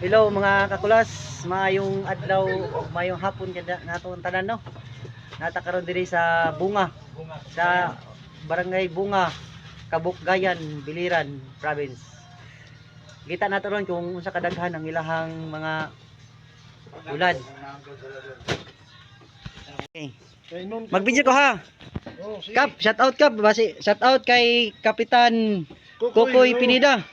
Hello mga kakulas, mayong adlaw, mayong hapon kada natong tanan no. Nata karon diri sa Bunga, sa Barangay Bunga, Kabukgayan, Biliran Province. Kita nato ron kung unsa kadaghan ang ilahang mga ulad. Okay. Mag-video ko ha. Oh. Kap, shout out Kap, basi shout out kay Kapitan Kokoy oh. Pinida.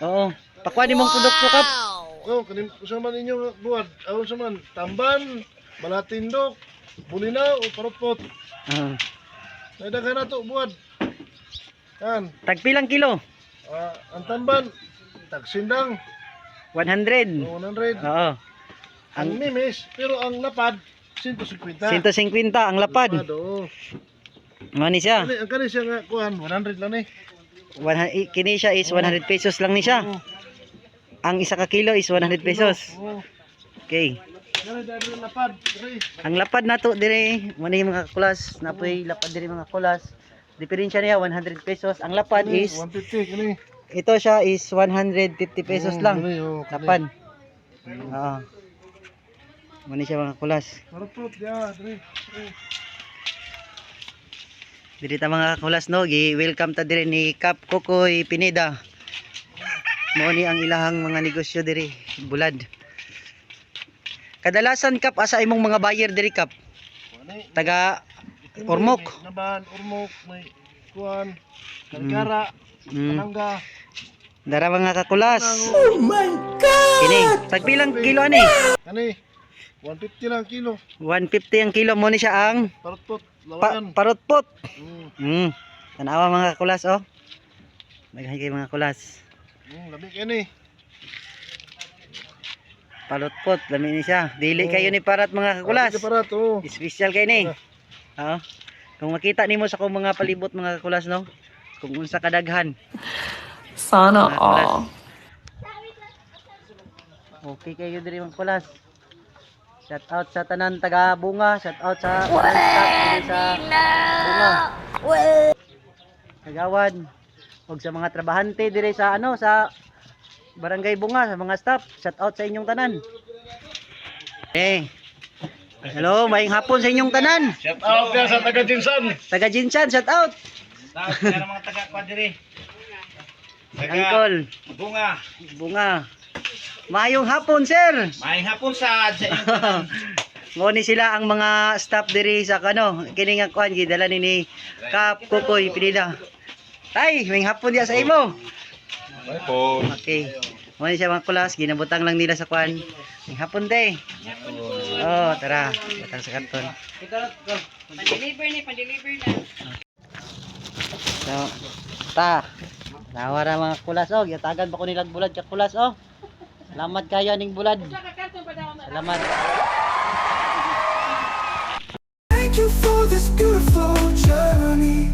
Oo. Pakuha ni mong produkto Kap. Oh, kanim sa man inyo buwad. Aron sa man tamban, balatindok, bulinaw o parupot. Ah, Nadaghan na to buwad. Kan, tagpilang kilo? ah, ang tamban tagsindang 100. 100. Oo. Ang mimis, pero ang lapad 150. 150 ang lapad. Oo. Mo ni siya. Ang kani siya nga kuan 100 lang ni. 100 i- kini siya is 100 pesos lang ni siya. Oo. Ang isa ka kilo is 100 pesos. Okay. Ang lapad. Lapad nato dire, mo ni mga kulas, napoy lapad dire mga kulas. Diferensya niya 100 pesos. Ang lapad is 150 kani. ito siya is 150 pesos Oo, lang. oh. Lapad. Oo. Mo ni siya mga kulas. Diri. Diri ta mga kulas no, gi welcome ta dire ni Kap Kokoy Pineda. Mo ni ang ilahang mga negosyo diri, bulad. Kadalasan Kap asa imong mga buyer diri Kap? Taga Ormoc. May Naban, Ormoc, may kuan, Karkara, Mm, Panangga. dara mga kakulas. Oh Kini, tagpilang kilo ani? Kani, 150 lang kilo. 150 ang kilo mo ni siya ang Parupot, pa, parutpot. Mm, Mm. Tanawa mga kakulas oh. Maghay kay mga kulas. Mm, labi kani. Palutpot, lami ni siya. Dili Oh. kayo ni parat mga kakulas. Labi ka para to. Special kay ni. Oo. Kung makita nimo sa kong mga palibot mga kakulas no. Kung unsa kadaghan. Sana all. Okay kayo diri mga kulas. Shout out sa tanan taga Bunga, shout out sa diri sa Bunga. Kagawad. Ug sa mga trabahante diri sa ano sa Barangay Bunga sa mga staff, shout out sa inyong tanan. Eh. Hello, maayong hapon sa inyong tanan. Shout out yan sa taga Jinsan. Taga Jinsan, shout out. Tapos na mga taga Padre. Taga Uncle, Bunga. bunga. Maayong hapon, sir. Maayong hapon sa sa inyong tanan. Mo ni sila ang mga staff diri sa kano, kini nga kuan gidala ni ni Kap Kukoy Pinida. Tay, may hapon dia sa imo. Ay po. Okay. Mo ni siya mga kulas, ginabutang lang nila sa kuan. May hapon day. Oh, tara. Butang sa karton. Pa-deliver ni, pa-deliver na. So, ta. Nawara mga kulas oh, yatagan pa ko nilag bulad ka kulas oh. Salamat kayo ning bulad. Salamat. Thank you for this beautiful journey.